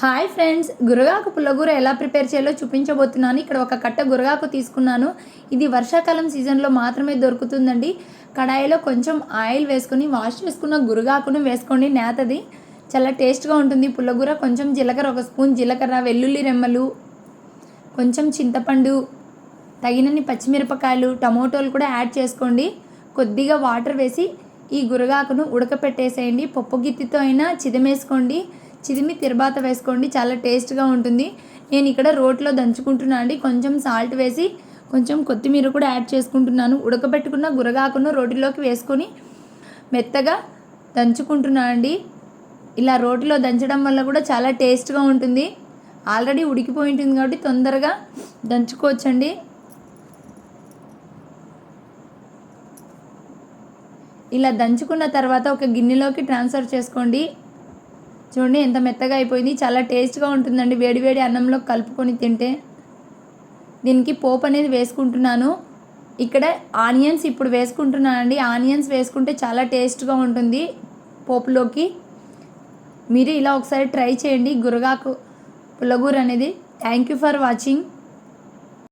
Hi friends గురగాకు పుల్లగూర ఎలా prepare చేయాలో చూపించబోతున్నాను. ఇక్కడ ఒక కట్ట గురగాకు తీసుకున్నాను. ఇది వర్షాకాలం సీజన్లో మాత్రమే దొరుకుతుందండి. కడాయిలో కొంచెం ఆయిల్ వేసుకొని వాష్ చేసుకున్న గురగాకును వేసుకోండి నేతది. చాలా టేస్ట్గా ఉంటుంది పుల్లగూర. కొంచెం జీలకర్ర ఒక స్పూన్ జీలకర్ర వెల్లుల్లి రెమ్మలు కొంచెం చింతపండు తగినన్ని పచ్చిమిరపకాయలు టమోటోలు కూడా యాడ్ చేసుకోండి. కొద్దిగా వాటర్ వేసి ఈ గురగాకును ఉడకపెట్టేసేయండి. పప్పు గిత్తితో అయినా చిదమేసుకోండి. చిదిమి తిరబాత వేసుకోండి చాలా టేస్ట్గా ఉంటుంది. నేను ఇక్కడ రోట్లో దంచుకుంటున్నాను అండి. కొంచెం సాల్ట్ వేసి కొంచెం కొత్తిమీర కూడా యాడ్ చేసుకుంటున్నాను. ఉడకబెట్టుకున్న గురగాకును రోటిలోకి వేసుకొని మెత్తగా దంచుకుంటున్నాను అండి. ఇలా రోటిలో దంచడం వల్ల కూడా చాలా టేస్ట్గా ఉంటుంది. ఆల్రెడీ ఉడికిపోయి ఉంటుంది కాబట్టి తొందరగా దంచుకోవచ్చండి. ఇలా దంచుకున్న తర్వాత ఒక గిన్నెలోకి ట్రాన్స్ఫర్ చేసుకోండి. చూడండి ఎంత మెత్తగా అయిపోయింది. చాలా టేస్ట్గా ఉంటుందండి. వేడివేడి అన్నంలో కలుపుకొని తింటే దీనికి పోపు అనేది వేసుకుంటున్నాను. ఇక్కడ ఆనియన్స్ ఇప్పుడు వేసుకుంటున్నానండి. ఆనియన్స్ వేసుకుంటే చాలా టేస్ట్గా ఉంటుంది పోపులోకి. మీరు ఇలా ఒకసారి ట్రై చేయండి. గురగాకు పుల్లగూర అనేది. Thank you for watching.